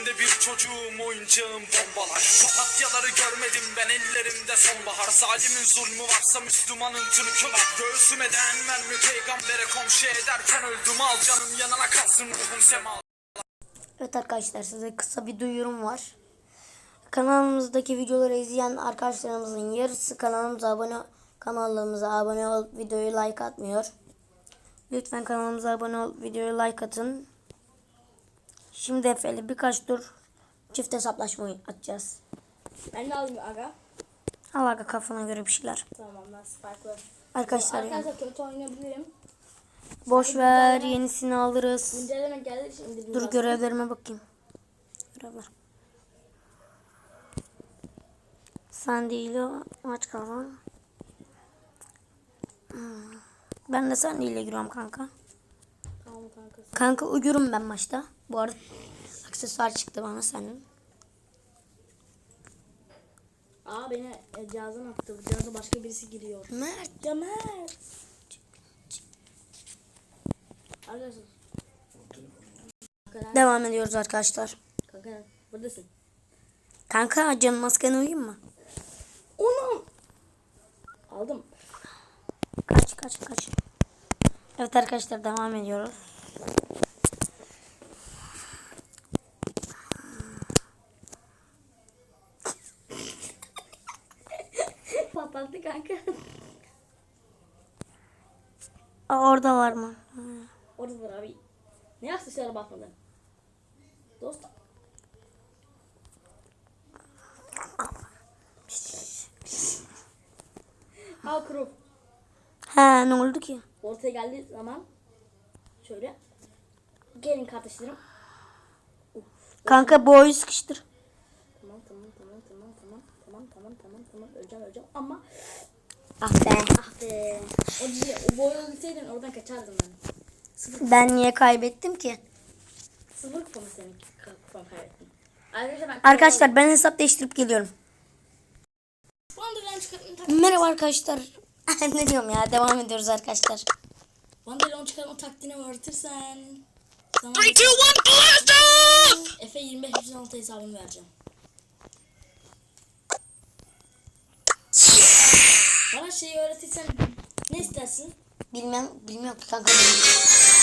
Ellerimde bir çocuğum oyuncağım bombalar Papatyaları görmedim ben ellerimde sonbahar Zalimin zulmü varsa Müslümanın tünükü var Göğsüme değen mermi peygambere komşu ederken öldüm Al canım yanına kalsın ruhum sema Evet arkadaşlar size kısa bir duyurum var. Kanalımızdaki videoları izleyen arkadaşlarımızın yarısı kanalımıza abone kanalımıza abone olup videoyu like atmıyor. Lütfen kanalımıza abone olup videoyu like atın. Şimdi Efe'yle birkaç tur çift hesaplaşma atacağız. Ben de alayım aga. Al aga kafana göre bir şeyler. Tamam ben farklı. Arkadaşlar Arkadaşlar kötü oynayabilirim. boş ver yenisini alırız. Güncelleme geldi şimdi. Dur görevlerime bakayım. Görevler. Sen değil o. Maç kazan. Hmm. Ben de sen ile giriyorum kanka. Tamam kankası. Kanka uyurum ben maçta. Bu arada aksesuar çıktı bana senin. Aa beni e, cihazdan attı. Cihaza başka birisi giriyor. Mert. Ya Mert. Arkadaşlar. Devam ediyoruz arkadaşlar. kanka buradasın. Kanka canım maskene uyuyayım mı? Onu aldım. Kaç kaç kaç. Evet arkadaşlar devam ediyoruz. Kanka. Aa, orada var mı? Orada var abi. Ne aksesuara bakmadın? Dost. Al kuru. He ne oldu ki? Ortaya geldiği zaman şöyle gelin kardeşlerim. Uf. Kanka boyu sıkıştır. Tamam tamam tamam tamam tamam tamam tamam tamam tamam öleceğim öleceğim ama Ah be. ah be o, diye, o boyu ölseydin oradan kaçardım ben. Sıfır, Ben niye kaybettim ki? sıfır kupamı senin kupamı kaybettim. Arkadaşlar ben Arkadaşlar ben hesap değiştirip geliyorum. Tak Merhaba arkadaşlar. ne diyorum ya devam ediyoruz arkadaşlar. Wonderland çıkartma taktiğini öğretirsen sana 3, 2, 1, blast off! Efe 25 106 hesabını vereceğim. Bana şeyi öğretirsen ne istersin? Bilmem bilmiyorum ki kanka.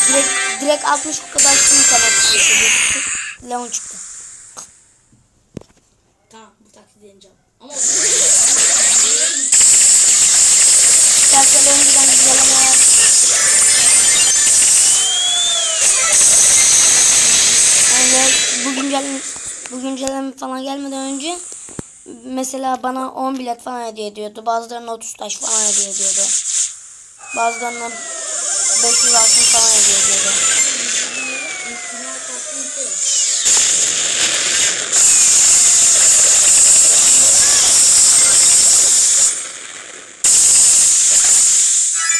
Direkt direkt 60 o kadar şunu çıktı. Leon çıktı. Tamam bu taktiği deneyeceğim. Ama İstersen önceden güzelleme. Yani bu güncelleme, bu güncelleme falan gelmeden önce mesela bana 10 bilet falan hediye ediyordu. Bazılarına 30 taş falan hediye ediyordu. Bazılarına 500 altın falan hediye ediyordu.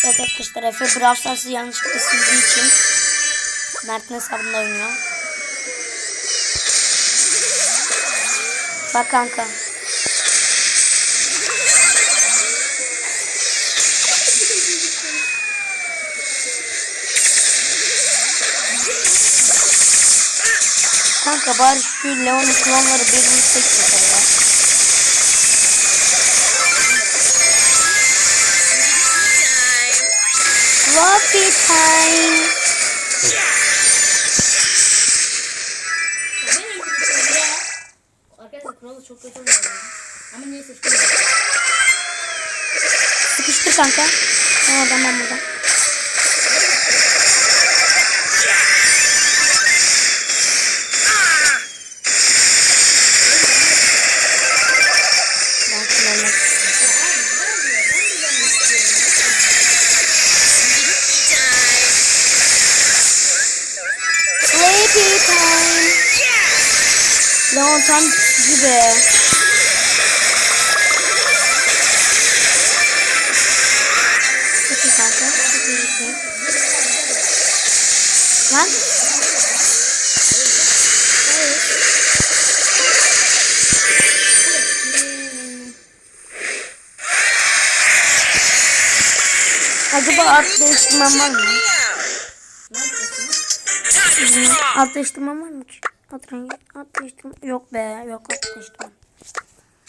Evet arkadaşlar Efe Brawl Stars'ı yanlışlıkla sildiği için Mert'in hesabında oynuyor. Bak kanka. Kanka bari şu Leon'un klonları birbirini seçmesin ya. Floppy time. çok kötü oynadım. Ama neyse. Sıkıştır kanka. Ne oradan buradan. Leon tam gibi. Çok iyi kanka. Çok iyi bir şey. Lan. Acaba alt değiştirmem var mı? Alt değiştirmem var mı ki? At rengi. At. Yok be. Yok at.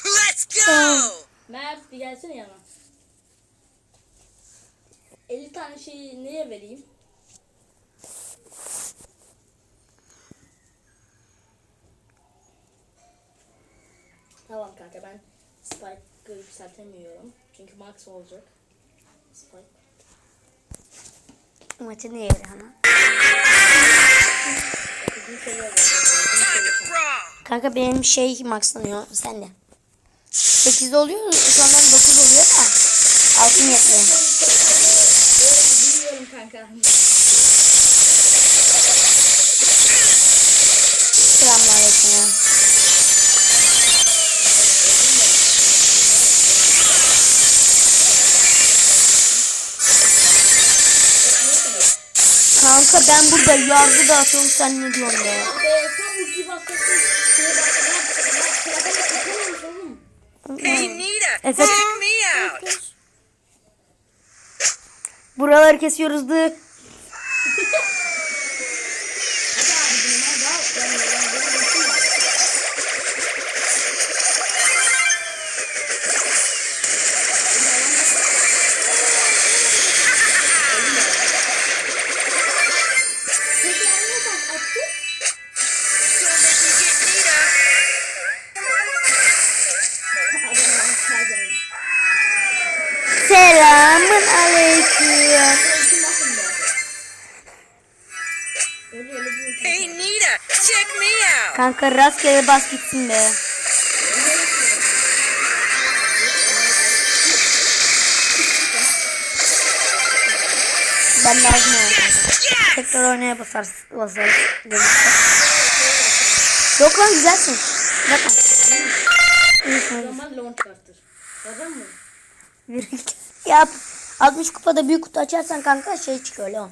Let's go! Mert bir gelsene yana. 50 tane şeyi neye vereyim? Tamam kanka ben Spike'ı yükseltemiyorum. Çünkü max olacak. Spike. Maçı niye yeri ana? Kanka benim şey maxlanıyor. Sen de. 8 oluyor. Sonra 9 oluyor da. Altın yetmiyor. Bilmiyorum kanka. Selamünaleyküm. Kanka ben burada yargı dağıtıyorum sen ne diyorsun be? Hey, Nita! Efe- Check me out! Buraları kesiyoruz Selamun aleyküm. Hey, Nita! Check me out! Kanka rastgele bas gitsin be. Ben lazım kanka. Tekrar oynaya basarız. Gelirse. Yok lan güzelsin. Bakın. O zaman launch kartır. Hazır mı? Bir Yap. 60 kupada büyük kutu açarsan kanka şey çıkıyor Leon.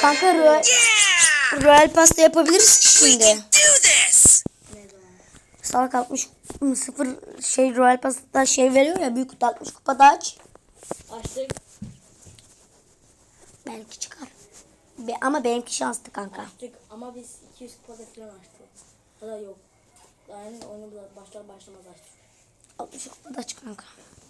Kanka Royal! Royal pasta yapabiliriz şimdi. Salak 60 sıfır şey Royal pasta şey veriyor ya büyük kutu 60 kupada aç. Açtık. Belki çıkar. Be, ama benimki şanslı kanka. Açtık ama biz 200 kupada falan açtık. Ya da yok. Yani oyunu başlar başlamaz açtık. 60 kupada aç kanka.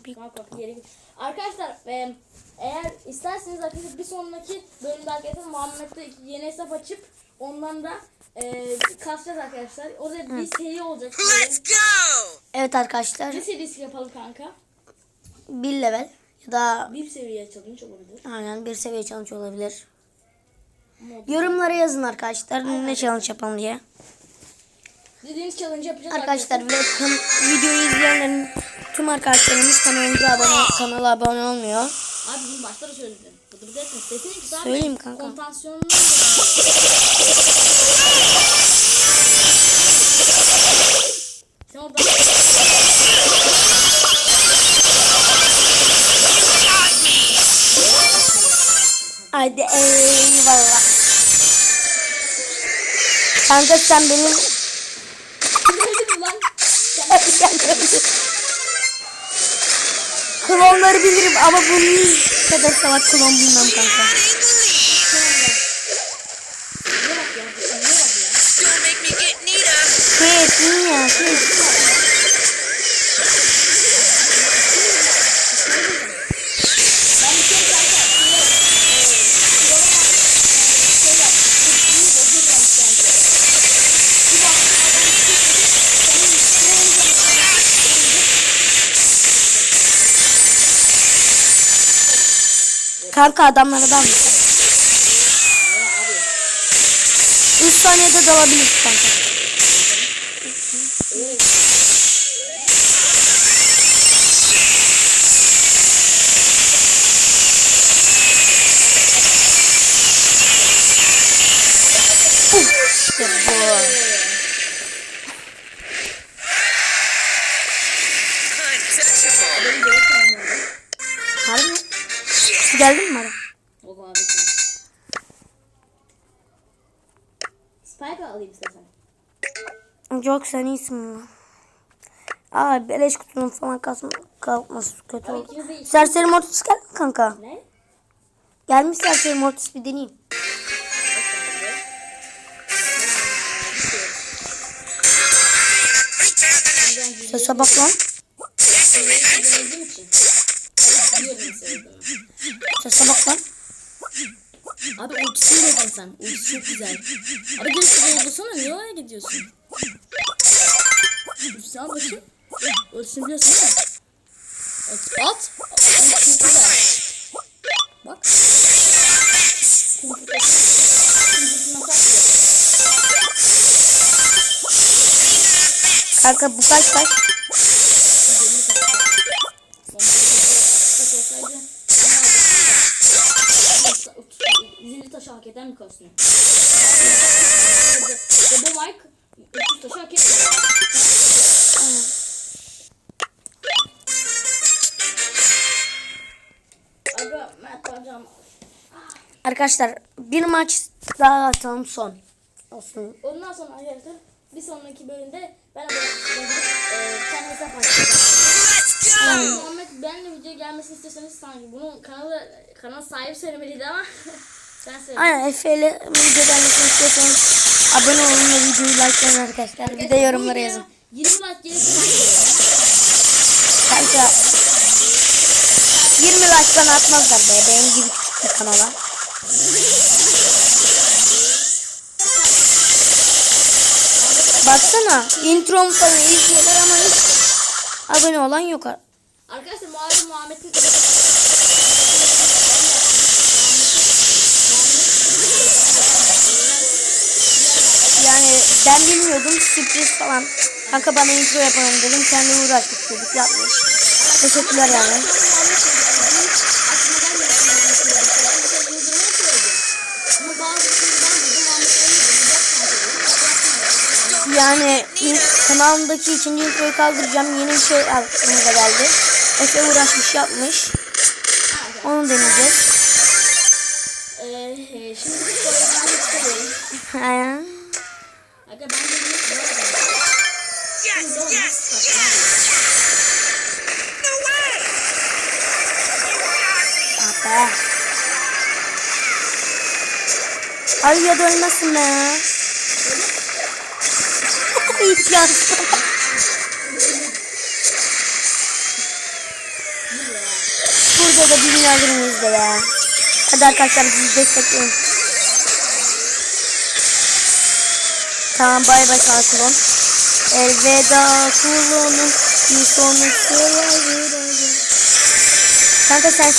Bir, Tamam bak geri git. Arkadaşlar e, eğer isterseniz arkadaşlar bir sonraki bölümde arkadaşlar Muhammed'de yeni hesap açıp ondan da e, kasacağız arkadaşlar. O da bir seri olacak. Let's go! evet arkadaşlar Ne serisi yapalım kanka? bir level ya da Bir seviye challenge olabilir. aynen bir seviye challenge olabilir. Mod. Yorumlara yazın arkadaşlar ne challenge yapalım diye. Dediğiniz challenge yapacağız Arkadaşlar ve kan- videoyu izleyenlerin tüm arkadaşlarımız kanalımıza abone kanala abone olmuyor. Abi bunu başta da söyledim. Bıdı bıdı etme. Sesini kısa. Söyleyeyim kanka. Kontansiyonunu Sen orada Haydi eyvallah. Kanka sen benim Öldün lan. Klonları bilirim ama bunun kadar salak klon bilmem kanka. Ne bak ya. Ne bak ya. Don't make me get Nita! Kes niye kes. Ben bir şey kanka. Şöyle, e, şuraya, e, şey yap. Kırpıyı bozuyorum bence. Bir baktım adam çıkıyor. Senin Kanka dalmış. Ya abi. 3 saniyede dalabilir kanka. İşte Oğlum abicim. Şey. Spider alayım istersen. Yok sen iyisin mi? Aa beleş kutunun falan kasma, kalkması kötü oldu. Serseri mortis geldi mi kanka? Ne? Gelmiş serseri mortis bir deneyeyim. Sese bak lan. Sese bak lan. Abi ultisini dedin sen. Ultisi çok güzel. Abi gel şuraya oldursana. Niye oraya gidiyorsun? Ultisini al bakayım. Ultisini biliyorsun değil mi? At. At. Ultisi çok güzel. Bak. Kanka bu kaç kaç? Zilli taşı hak eden bir kostüm. Ve bu Mike 300 taşı hak etmiyor. Arkadaşlar bir maç daha atalım son. Olsun. Ondan sonra arkadaşlar bir sonraki bölümde ben de kendi hesap açacağım. Muhammed ben de video gelmesini istiyorsanız sanki bunu kanalı kanal sahibi söylemeliydi ama. Aynen Efe ile video gelmesini istiyorsanız abone olun ve videoyu likelayın arkadaşlar. Bir de yorumlara yazın. videoya 20 like gelirse Kanka 20 like bana atmazlar be. Benim gibi küçük bir kanala. Baksana introm falan izliyorlar ama hiç abone olan yok. Arkadaşlar Muharrem Muhammed'in Yani ben bilmiyordum sürpriz falan. Kanka bana intro yapalım dedim. Kendi uğraşmış çocuk yapmış. Teşekkürler yani. Yani kanalımdaki ikinci introyu kaldıracağım. Yeni bir şey aklımıza geldi. Efe uğraşmış yapmış. Onu deneyeceğiz. Eee şimdi soruyu ben de bir soru Yes, yes, yes! No way! Ah be. Ay ya da ölmesin be. Hiç yazdım. Burada da bir be ya? Hadi arkadaşlar bizi destekleyin. Tamam bay bay sana kulon. Elveda kulonum. Bir sonraki yolda. Kanka sen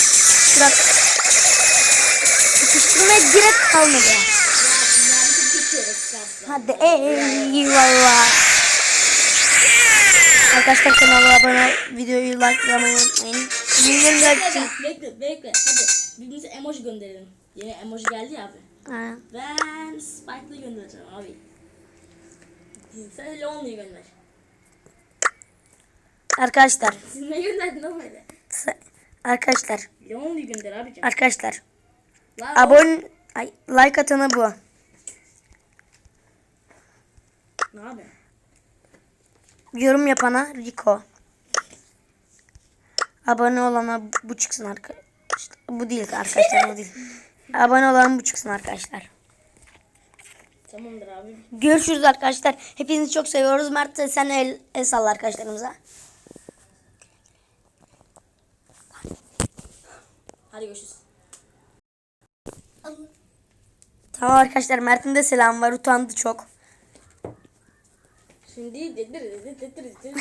bırak. Sıkıştırmaya gerek kalmadı. Hadi eyvallah. Arkadaşlar kanala abone videoyu likelamayı unutmayın. Milyon like. Bekle bekle hadi birbirimize emoji gönderelim. Yeni emoji geldi ya abi. Ha. Ben Spike'lı göndereceğim abi. Sen Lonely'yi gönder. Arkadaşlar, Siz ne gönderdin oğlum öyle? arkadaşlar, Lonely'yi gönder abicim. arkadaşlar. Lan Abone, ay, like atana bu. Ne abi? Yorum yapana Rico. Abone olana bu çıksın arkadaşlar. Bu değil arkadaşlar bu değil. Abone olan bu çıksın arkadaşlar. Tamamdır abi. Görüşürüz arkadaşlar. Hepinizi çok seviyoruz. Mert sen el, el salla arkadaşlarımıza. Hadi görüşürüz. Tamam arkadaşlar Mert'in de selam var. Utandı çok. Şimdi dedir dedir dedir dedir